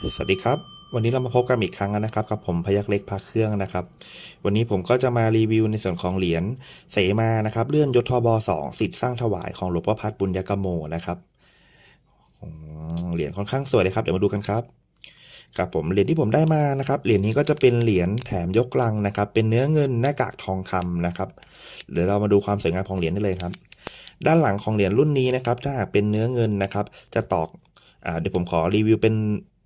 สวัสดีครับ วันนี้เรามาพบกันอีกครั้งนะครับกับผมพยักเล็กพาเครื่องนะครับ วันนี้ผมก็จะมารีวิวในส่วนของเหรียญเสมานะครับ เลื่อนยศทบสองสิทธิ์สร้างถวายของหลวงพ่อพัดบุญยกโมนะครับอืมเหรียญค่อนข้างสวยเลยครับเดี๋ยวมาดูกันครับครับผมเหรียญที่ผมได้มานะครับเหรียญนี้ก็จะเป็นเหรียญแถมยกลังนะครับ เป็นเนื้อเงินหน้ากากทองคำนะครับเดี๋ยวเรามาดูความสวยงามของเหรียญได้เลยครับ ด้านหลังของเหรียญรุ่นนี้นะครับ ถ้าหากเป็นเนื้อเงินนะครับ จะตอกอเดี๋ยวผมขอรีวิวเป็น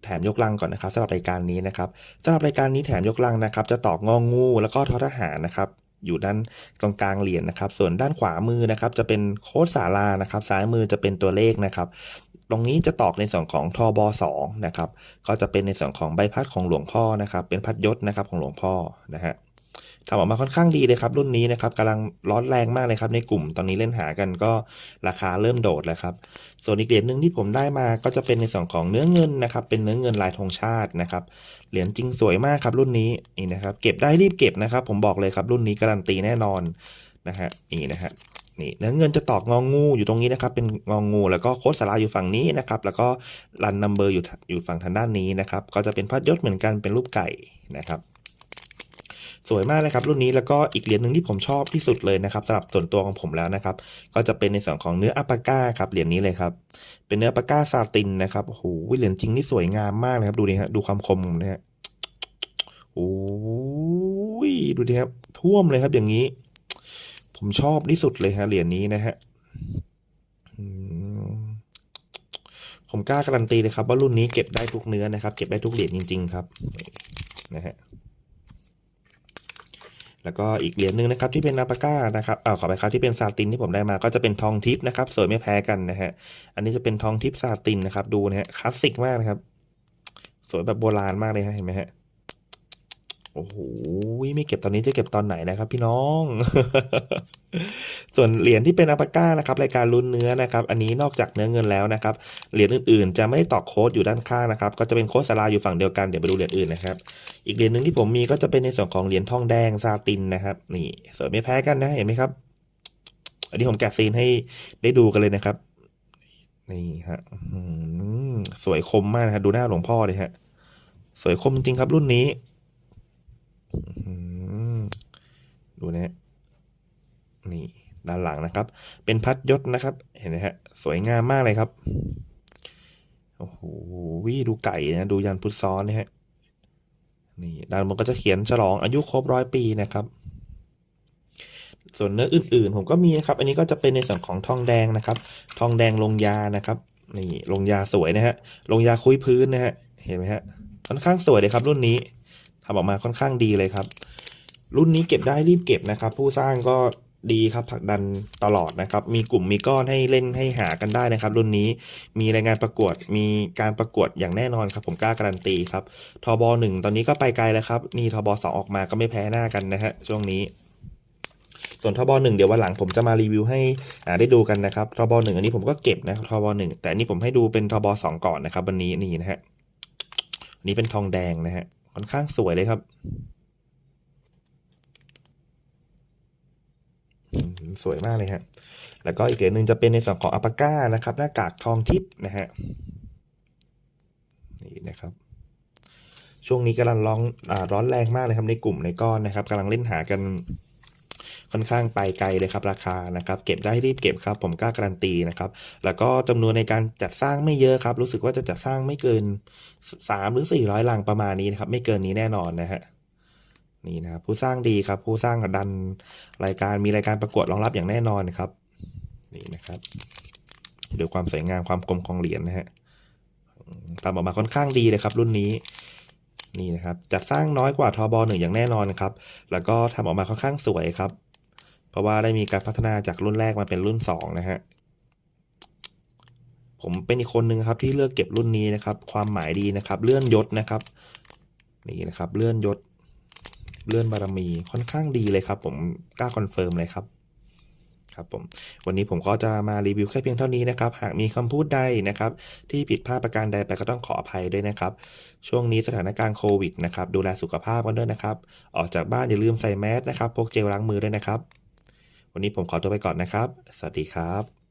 แถมยกลังก่อนนะครับสำหรับรายการนี้นะครับสำหรับรายการนี้แถมยกลังนะครับ จะตอกงองูแล้วก็ทอทหารนะครับอยู่ด้านตรงกลางเหรียญนะครับ ส่วนด้านขวามือนะครับ จะเป็นโค้ดสารานะครับ ซ้ายมือจะเป็นตัวเลขนะครับ ตรงนี้จะตอกในส่วนของทบสองนะครับ ก็จะเป็นในส่วนของใบพัดของหลวงพ่อนะครับ เป็นพัดยศนะครับของหลวงพ่อนะฮะ ทำออกมาค่อนข้างดีเลยครับรุ่นนี้นะครับกำลังร้อนแรงมากเลยครับในกลุ่มตอนนี้เล่นหากันก็ราคาเริ่มโดดแล้วครับ ส่วนอีกเหรียญหนึ่งที่ผมได้มาก็จะเป็นในส่วนของเนื้อเงินนะครับเป็นเนื้อเงินลายธงชาตินะครับเหรียญจริงสวยมากครับรุ่นนี้นี่นะครับเก็บได้รีบเก็บนะครับ ผมบอกเลยครับรุ่นนี้การันตีแน่นอนนะฮะนี่นะฮะนี่เนื้อเงินจะตอกงองูอยู่ตรงนี้นะครับเป็นงองู แล้วก็โคดสาราอยู่ฝั่งนี้นะครับแล้วก็รันนัมเบอร์อยู่อยู่ฝั่งทางด้านนี้นะครับก็จะเป็นพัดยศเหมือนกันเป็นรูปไก่นะครับ สวยมากเลยครับรุ่นนี้แล้วก็อีกเหรียญหนึ่งที่ผมชอบที่สุดเลยนะครับสำหรับส่วนตัวของผมแล้วนะครับ ก็จะเป็นในส่วนของเนื้ออัปาก้าครับเหรียญนี้เลยครับเป็นเนื้ออัปาก้าซาตินนะครับโอ้โหเหรียญจริงนี่สวยงามมากเลยครับดูดิฮะดูความคมนะฮะโอ้ยดูดิครับท่วมเลยครับอย่างนี้ ผมชอบที่สุดเลยฮะเหรียญนี้นะฮะผมกล้าการันตีเลยครับว่ารุ่นนี้เก็บได้ทุกเนื้อนะครับ เก็บได้ทุกเหรียญจริง ๆ ครับนะฮะ แล้วก็อีกเหรียญหนึ่งนะครับที่เป็นนาปาก้านะครับอ่าขอไปครับที่เป็นซาตินที่ผมได้มาก็จะเป็นทองทิพย์นะครับสวยไม่แพ้กันนะฮะอันนี้จะเป็นทองทิพย์ซาตินนะครับดูนะฮะคลาสสิกมากนะครับ สวยแบบโบราณมากเลยฮะเห็นไหมฮะ โอ้โหไม่เก็บตอนนี้จะเก็บตอนไหนนะครับ พี่น้อง ส่วนเหรียญที่เป็นอาปาก้านะครับรายการลุ้นเนื้อนะครับ อันนี้นอกจากเนื้อเงินแล้วนะครับเหรียญอื่นๆ จะไม่ได้ตอกโค้ดอยู่ด้านข้างนะครับ ก็จะเป็นโค้ดสลาอยู่ฝั่งเดียวกันเดี๋ยวไปดูเหรียญอื่นนะครับ อีกเหรียญหนึ่งที่ผมมีก็จะเป็นในส่วนของเหรียญทองแดงซาตินนะครับ นี่สวยไม่แพ้กันนะเห็นไหมครับ อันนี้ผมแกะซีนให้ได้ดูกันเลยนะครับ นี่ฮะสวยคมมากนะครับดูหน้าหลวงพ่อเลยฮะ สวยคมจริงครับรุ่นนี้ ดูนะฮะนี่ด้านหลังนะครับ เป็นพัดยศนะครับ เห็นไหมฮะ สวยงามมากเลยครับ โอ้โหวิดูไก่นะ ดูยันพุทซ้อนนะฮะ นี่ด้านบนก็จะเขียนฉลองอายุครบร้อยปีนะครับ ส่วนเนื้ออื่นๆ ผมก็มีนะครับ อันนี้ก็จะเป็นในส่วนของทองแดงนะครับ ทองแดงลงยานะครับ นี่ลงยาสวยนะฮะ ลงยาคุยพื้นนะฮะ เห็นไหมฮะ ค่อนข้างสวยเลยครับรุ่นนี้ ทำออกมาค่อนข้างดีเลยครับ รุ่นนี้เก็บได้รีบเก็บนะครับ ผู้สร้างก็ดีครับผลักดันตลอดนะครับ มีกลุ่มมีก้อนให้เล่นให้หากันได้นะครับ รุ่นนี้มีรายงานประกวดมีการประกวดอย่างแน่นอนครับผมกล้าการันตีครับทบหนึ่งตอนนี้ก็ไปไกลแล้วครับนี่ทบสองออกมาก็ไม่แพ้หน้ากันนะฮะช่วงนี้ ส่วนทบหนึ่งเดี๋ยววันหลังผมจะมารีวิวให้อ่าได้ดูกันนะครับทบหนึ่งอันนี้ผมก็เก็บนะครับทบหนึ่งแต่อันนี้ผมให้ดูเป็นทบสองก่อนนะครับวันนี้นี่นะฮะนนี้เป็นทองแดงนะฮะ ค่อนข้างสวยเลยครับ สวยมากเลยฮะ แล้วก็อีกเหรียญหนึ่งจะเป็นในส่วนของอัปปาก้านะครับ หน้ากากทองทิพย์นะฮะ นี่นะครับ ช่วงนี้กำลังร้อนร้อนแรงมากเลยครับในกลุ่มในก้อนนะครับกำลังเล่นหากัน ค่อนข้างไปไกลเลยครับราคานะครับเก็บได้รีบเก็บครับ ผมกล้าการันตีนะครับแล้วก็จำนวนในการจัดสร้างไม่เยอะครับ รู้สึกว่าจะจัดสร้างไม่เกินสามหรือสี่ร้อยลังประมาณนี้นะครับไม่เกินนี้แน่นอนนะฮะนี่นะครับผู้สร้างดีครับ ผู้สร้างดันรายการมีรายการประกวดรองรับอย่างแน่นอนครับนี่นะครับดูความสวยงามความกลมของเหรียญนะฮะทำออกมาค่อนข้างดีเลยครับรุ่นนี้นี่นะครับจัดสร้างน้อยกว่าทบหนึ่งอย่างแน่นอนครับ แล้วก็ทำออกมาค่อนข้างสวยครับ เพราะว่าได้มีการพัฒนาจากรุ่นแรกมาเป็นรุ่นสองนะฮะ ผมเป็นอีกคนหนึ่งครับที่เลือกเก็บรุ่นนี้นะครับ ความหมายดีนะครับ เลื่อนยศนะครับ นี่นะครับ เลื่อนยศ เลื่อนบารมีค่อนข้างดีเลยครับ ผมกล้าคอนเฟิร์มเลยครับครับผมวันนี้ผมก็จะมารีวิวแค่เพียงเท่านี้นะครับ หากมีคำพูดใดนะครับ ที่ผิดพลาดประการใดไปก็ต้องขออภัยด้วยนะครับ ช่วงนี้สถานการณ์โควิดนะครับ ดูแลสุขภาพกันด้วยนะครับ ออกจากบ้านอย่าลืมใส่แมสนะครับพกเจลล้างมือด้วยนะครับ วันนี้ผมขอตัวไปก่อนนะครับ สวัสดีครับ